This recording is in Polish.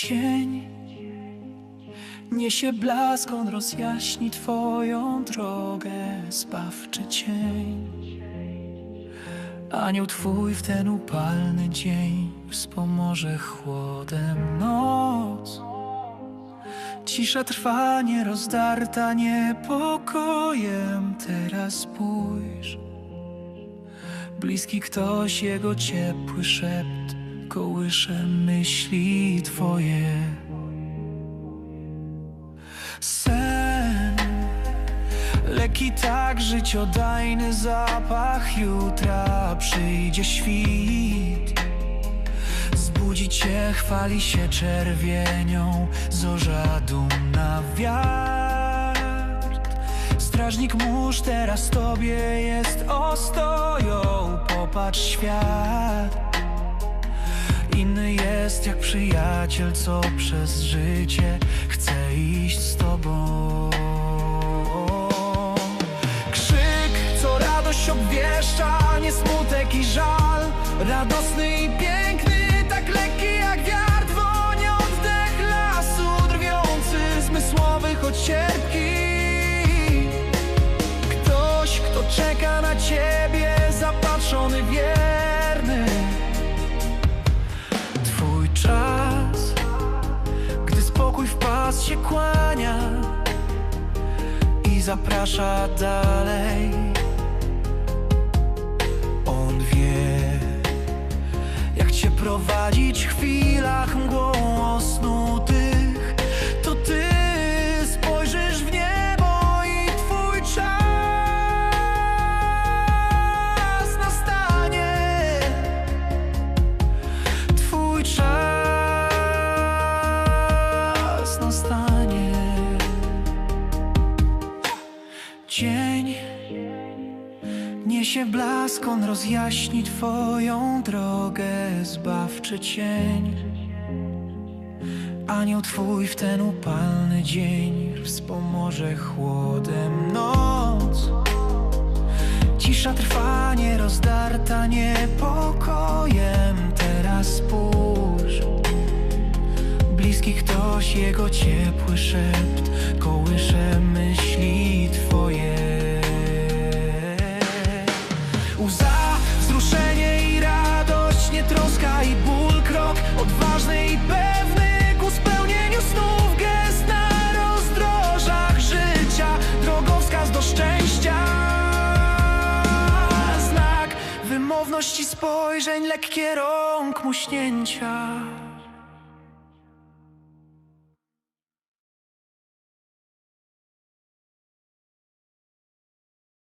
Cień niesie blask, on rozjaśni Twoją drogę, zbawczy cień. Anioł Twój w ten upalny dzień wspomoże chłodem noc. Cisza trwa nierozdarta niepokojem, teraz spójrz. Bliski ktoś, jego ciepły szept kołysze myśli twoje. Sen, leki tak życiodajny zapach jutra przyjdzie świt. Zbudzi cię, chwali się czerwienią, zorza dumna wiatr. Strażnik mórz teraz tobie jest ostoją, popatrz świat. Przyjaciel, co przez życie chce iść z tobą. Krzyk, co radość obwieszcza, nie smutek i żal. Radosny i piękny, kłania i zaprasza dalej. On wie, jak cię prowadzić w chwilach Dzień niesie blask, on rozjaśni Twoją drogę, zbawczy cień. Anioł Twój w ten upalny dzień wspomoże chłodem noc. Cisza trwa nierozdarta niepokojem Ktoś, jego ciepły szept Kołysze myśli twoje. Łza, wzruszenie i radość Nie troska i ból krok Odważny i pewny ku spełnieniu snów. Gest na rozdrożach życia Drogowskaz do szczęścia. Znak wymowności spojrzeń Lekkie rąk muśnięcia